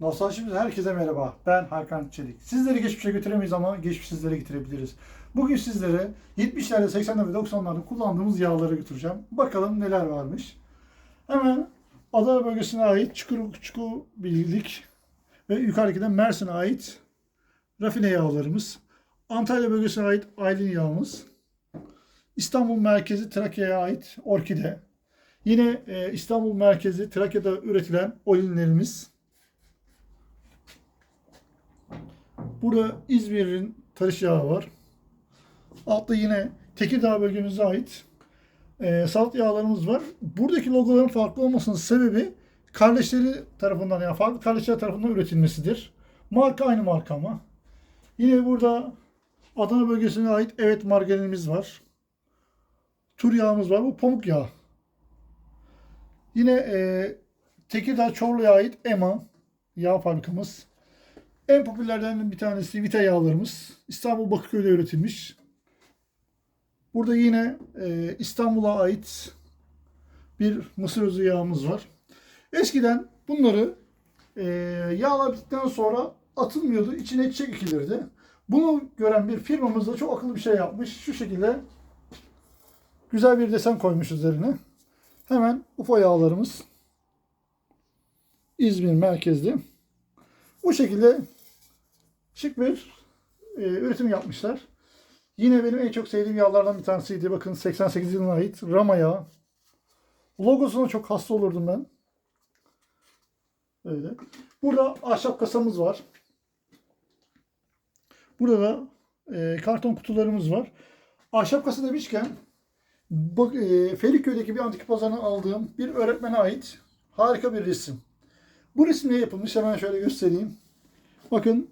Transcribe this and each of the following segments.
Nostaljimiz herkese merhaba. Ben Hakan Çelik. Sizleri geçmişe götüremeyiz ama geçmiş sizlere getirebiliriz. Bugün sizlere 70'lerde, 80'lerde ve 90'larda kullandığımız yağları götüreceğim. Bakalım neler varmış. Hemen Adana bölgesine ait Çukur, Çukur Bilgilik ve yukarıdaki Mersin'e ait rafine yağlarımız. Antalya bölgesine ait Aylin yağımız. İstanbul merkezi Trakya'ya ait Orkide. Yine e, İstanbul merkezi Trakya'da üretilen olinlerimiz. Burada İzmir'in tarış yağı var. Altta yine Tekirdağ bölgemize ait e, salt yağlarımız var. Buradaki logoların farklı olmasının sebebi kardeşleri tarafından yani farklı kardeşler tarafından üretilmesidir. Marka aynı marka ama. Yine burada Adana bölgesine ait evet margarinimiz var. Tur yağımız var. Bu pamuk yağı. Yine e, Tekirdağ Çorlu'ya ait EMA yağ fabrikamız. En popülerlerinden bir tanesi Vita yağlarımız. İstanbul Bakırköy'de üretilmiş. Burada yine e, İstanbul'a ait bir mısır özü yağımız var. Eskiden bunları e, yağlar sonra atılmıyordu. İçine çiçek ekilirdi. Bunu gören bir firmamız da çok akıllı bir şey yapmış. Şu şekilde güzel bir desen koymuş üzerine. Hemen UFO yağlarımız İzmir merkezli. Bu şekilde şık bir e, üretim yapmışlar. Yine benim en çok sevdiğim yağlardan bir tanesiydi. Bakın 88 yılına ait Rama yağı. Logosuna çok hasta olurdum ben. Öyle. Burada ahşap kasamız var. Burada da e, karton kutularımız var. Ahşap kasa demişken bak, e, Feriköy'deki bir antik pazarına aldığım bir öğretmene ait harika bir resim. Bu resim ne yapılmış? Hemen şöyle göstereyim. Bakın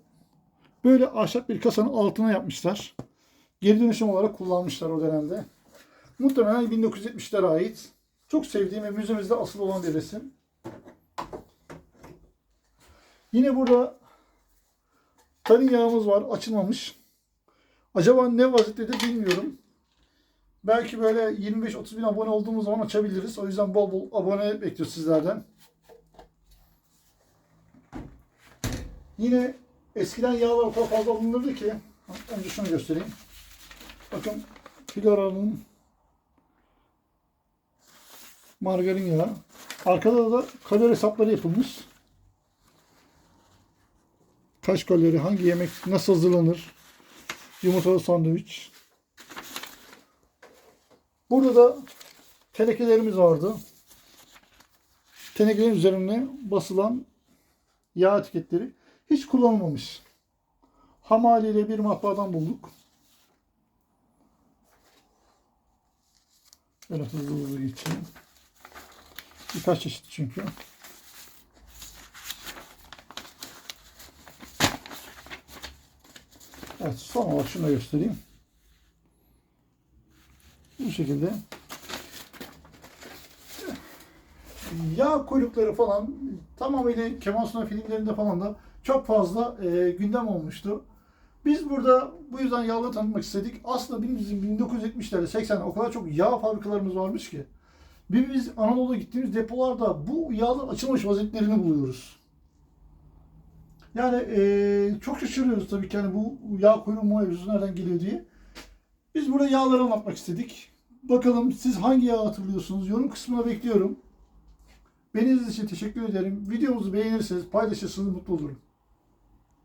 böyle ahşap bir kasanın altına yapmışlar. Geri dönüşüm olarak kullanmışlar o dönemde. Muhtemelen 1970'lere ait. Çok sevdiğim ve müzemizde asıl olan bir resim. Yine burada tarin yağımız var. Açılmamış. Acaba ne vaziyettedir bilmiyorum. Belki böyle 25-30 bin abone olduğumuz zaman açabiliriz. O yüzden bol bol abone bekliyoruz sizlerden. Yine eskiden yağlar o kadar fazla alınırdı ki. Önce şunu göstereyim. Bakın Figara'nın margarin yağı. Arkada da kalori hesapları yapılmış. Kaç kalori, hangi yemek nasıl hazırlanır? Yumurtalı sandviç. Burada da tenekelerimiz vardı. Tenekelerin üzerine basılan yağ etiketleri hiç kullanılmamış. Ham haliyle bir matbaadan bulduk. Böyle hızlı hızlı geçeyim. Birkaç çeşit çünkü. Evet son olarak şunu da göstereyim. Bu şekilde yağ kuyrukları falan tamamıyla Kemal Sunal filmlerinde falan da çok fazla e, gündem olmuştu. Biz burada bu yüzden yağları tanıtmak istedik. Aslında bizim 1970'lerde 80'lerde o kadar çok yağ fabrikalarımız varmış ki. Bir biz Anadolu'da gittiğimiz depolarda bu yağların açılmış vaziyetlerini buluyoruz. Yani e, çok şaşırıyoruz tabii ki hani bu yağ kuyruğu mevzusu nereden geliyor diye. Biz burada yağları anlatmak istedik. Bakalım siz hangi yağı hatırlıyorsunuz? Yorum kısmına bekliyorum. Beni için teşekkür ederim. Videomuzu beğenirseniz, paylaşırsanız mutlu olurum.